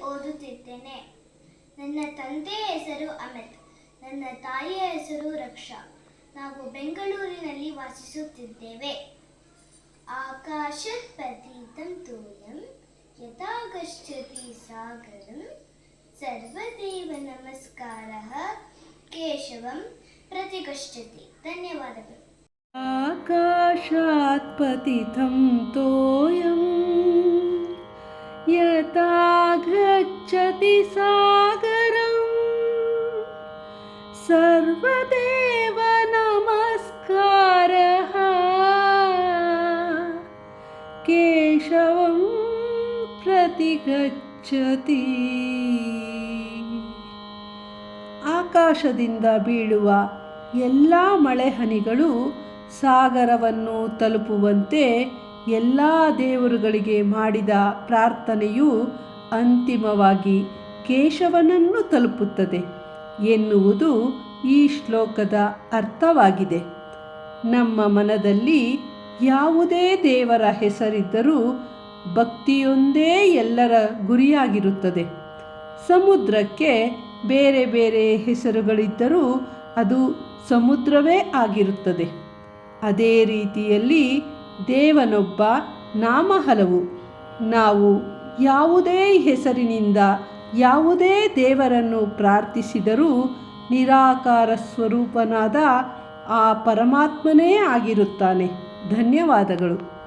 ಓದುತ್ತಿದ್ದೇನೆ. ನನ್ನ ತಂದೆಯ ಹೆಸರು ಅಮಿತ್ ನನ್ನ ತಾಯಿಯ ಹೆಸರು ರಕ್ಷಾ. ನಾವು ಬೆಂಗಳೂರಿನಲ್ಲಿ ವಾಸಿಸುತ್ತಿದ್ದೇವೆ. ಆಕಾಶ ತೋಯಂ ಸಾಗರಂ ಸರ್ವದೇವ ನಮಸ್ಕಾರ. ಕೇಶವಂ ಪ್ರತಿಗಚ್ಚತಿ ಧನ್ಯವಾದಗಳು. ಆಕಾಶಾತ್ ಪತಿತಂ ತೋಯಂ सागरं सर्वदेव नमस्कारः केशवं प्रतिगच्छति ಆಕಾಶದಿಂದ ಬೀಳುವ ಎಲ್ಲ ಮಳೆಹನಿಗಳು ಸಾಗರವನ್ನು ತಲುಪುವಂತೆ ಎಲ್ಲ ದೇವರುಗಳಿಗೆ ಮಾಡಿದ ಪ್ರಾರ್ಥನೆಯು ಅಂತಿಮವಾಗಿ ಕೇಶವನನ್ನು ತಲುಪುತ್ತದೆ ಎನ್ನುವುದು ಈ ಶ್ಲೋಕದ ಅರ್ಥವಾಗಿದೆ. ನಮ್ಮ ಮನದಲ್ಲಿ ಯಾವುದೇ ದೇವರ ಹೆಸರಿದ್ದರೂ ಭಕ್ತಿಯೊಂದೇ ಎಲ್ಲರ ಗುರಿಯಾಗಿರುತ್ತದೆ. ಸಮುದ್ರಕ್ಕೆ ಬೇರೆ ಬೇರೆ ಹೆಸರುಗಳಿದ್ದರೂ ಅದು ಸಮುದ್ರವೇ ಆಗಿರುತ್ತದೆ. ಅದೇ ರೀತಿಯಲ್ಲಿ ದೇವನೊಬ್ಬ ನಾಮ ಹಲವು ನಾವು ಯಾವುದೇ ಹೆಸರಿನಿಂದ ಯಾವುದೇ ದೇವರನ್ನು ಪ್ರಾರ್ಥಿಸಿದರೂ ನಿರಾಕಾರ ಸ್ವರೂಪನಾದ ಆ ಪರಮಾತ್ಮನೇ ಆಗಿರುತ್ತಾನೆ. ಧನ್ಯವಾದಗಳು.